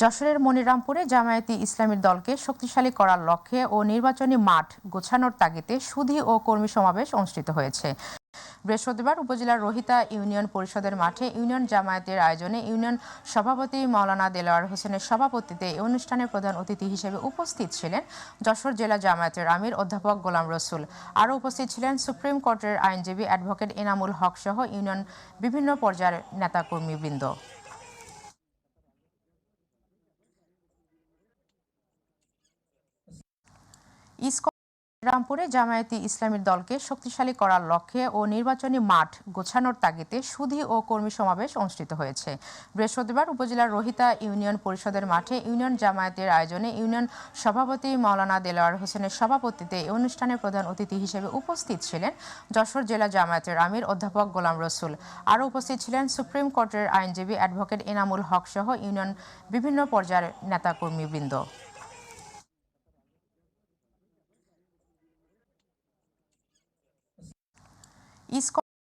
যশোরের মনিরামপুরে জামায়াতি ইসলামীর দলকে শক্তিশালী করার লক্ষ্যে ও নির্বাচনী মাঠ গোছানোর তাগিদে সুধী ও কর্মী সমাবেশ অনুষ্ঠিত হয়েছে। বৃহস্পতিবার উপজেলার রোহিতা ইউনিয়ন পরিষদের মাঠে ইউনিয়ন জামায়াতের আয়োজনে ইউনিয়ন সভাপতি মাওলানা দেলোয়ার হোসেনের সভাপতিত্বে এই অনুষ্ঠানে প্রধান অতিথি হিসেবে উপস্থিত ছিলেন যশোর জেলা জামায়াতের আমির অধ্যাপক গোলাম রসুল। আরও উপস্থিত ছিলেন সুপ্রিম কোর্টের আইনজীবী অ্যাডভোকেট এনামুল হক সহ ইউনিয়ন বিভিন্ন পর্যায়ের নেতাকর্মীবৃন্দ। রামপুরে জামায়াতি ইসলামীর দলকে শক্তিশালী করার লক্ষ্যে ও নির্বাচনী মাঠ গোছানোর তাগিদে সুধী ও কর্মী সমাবেশ অনুষ্ঠিত হয়েছে। বৃহস্পতিবার উপজেলার রোহিতা ইউনিয়ন পরিষদের মাঠে ইউনিয়ন জামায়াতের আয়োজনে ইউনিয়ন সভাপতি মাওলানা দেলোয়ার হোসেনের সভাপতিত্বে এই অনুষ্ঠানে প্রধান অতিথি হিসেবে উপস্থিত ছিলেন যশোর জেলা জামায়াতের আমির অধ্যাপক গোলাম রসুল। আরও উপস্থিত ছিলেন সুপ্রিম কোর্টের আইনজীবী অ্যাডভোকেট এনামুল হক সহ ইউনিয়ন বিভিন্ন পর্যায়ের নেতাকর্মীবৃন্দ। ইসকন